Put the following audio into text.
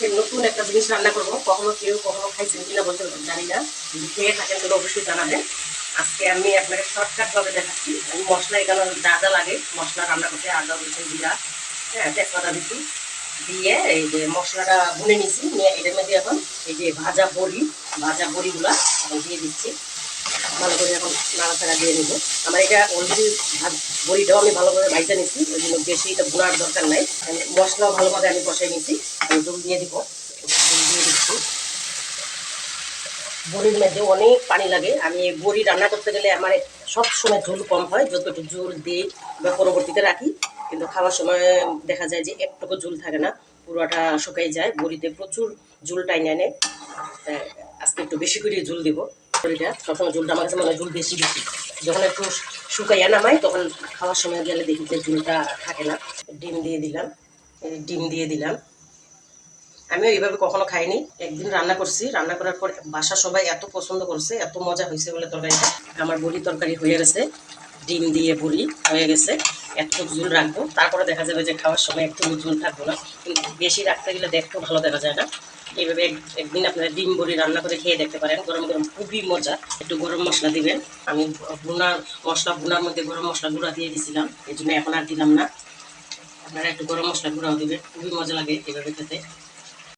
আজকে নতুন একটা জিনিস রান্না করব। কখনো কেউ কখনো খাইছেন কিনা বলতে জানি না। খেয়ে থাকেন তাহলে অবশ্যই জানাবেন। আজকে আমি আপনাকে শর্টকাট ভাবে দেখাচ্ছি। আমি মশলা এখানে যা লাগে, মশলা রান্না করতে, আদা, রসুন, জিরা হ্যাঁ তেজপাতা দিচ্ছি দিয়ে এই যে মশলাটা ভুনে নিছি নিয়ে এটার মধ্যে এখন এই যে ভাজা বড়ি, ভাজা বড়িগুলা দিয়ে দিচ্ছি। ভালো করে এখন নাড়া নাড়াচাড়া দিয়ে নেব। আমার এটা অলরেডি ভাত বড়িটাও আমি ভালো করে ভাইজা নিচ্ছি, ওই জন্য বেশি এটা বোনার দরকার নাই। মশলাও ভালোভাবে আমি বসাই নিচ্ছি, আমি জল দিয়ে দিব। জল দিয়ে দিচ্ছি। বড়ির মধ্যে অনেক পানি লাগে। আমি বড়ি রান্না করতে গেলে আমার সব সময় ঝোল কম হয়, যতটুকু ঝোল দিই বা পরবর্তীতে রাখি। কিন্তু খাওয়ার সময় দেখা যায় যে একটুকু ঝোল থাকে না, পুরোটা শুকাই যায়। বড়িতে প্রচুর ঝোল টাইনে আনে আজকে একটু বেশি করে ঝোল দিব। বড়িটা সবসময় ঝোলটা আমার কাছে মনে হয় ঝোল বেশি বেশি। যখন একটু শুকাইয়া নামাই, তখন খাওয়ার সময় গেলে দেখি যে ঝোলটা থাকে না। ডিম দিয়ে দিলাম ডিম দিয়ে দিলাম। আমিও এইভাবে কখনো খাইনি। একদিন রান্না করছি, রান্না করার পর বাসা সবাই এত পছন্দ করছে, এত মজা হয়েছে বলে তরকারিটা। আমার বড়ি তরকারি হয়ে গেছে, ডিম দিয়ে বড়ি হয়ে গেছে, একটু ঝুল রাখব। তারপরে দেখা যাবে যে খাওয়ার সময় একটু ঝুল থাকব না। কিন্তু বেশি রাখতে গেলে দেখতেও ভালো দেখা যায় না। এইভাবে একদিন আপনারা ডিম বড়ি রান্না করে খেয়ে দেখতে পারেন। গরম গরম খুবই মজা। একটু গরম মশলা দিবেন। আমি ভুনা মশলা, ভুনার মধ্যে গরম মশলা গুঁড়া দিয়ে দিছিলাম। এই জন্য এখন আর দিলাম না। আপনারা একটু গরম মশলা গুঁড়াও দিবেন। খুবই মজা লাগে এভাবে খেতে।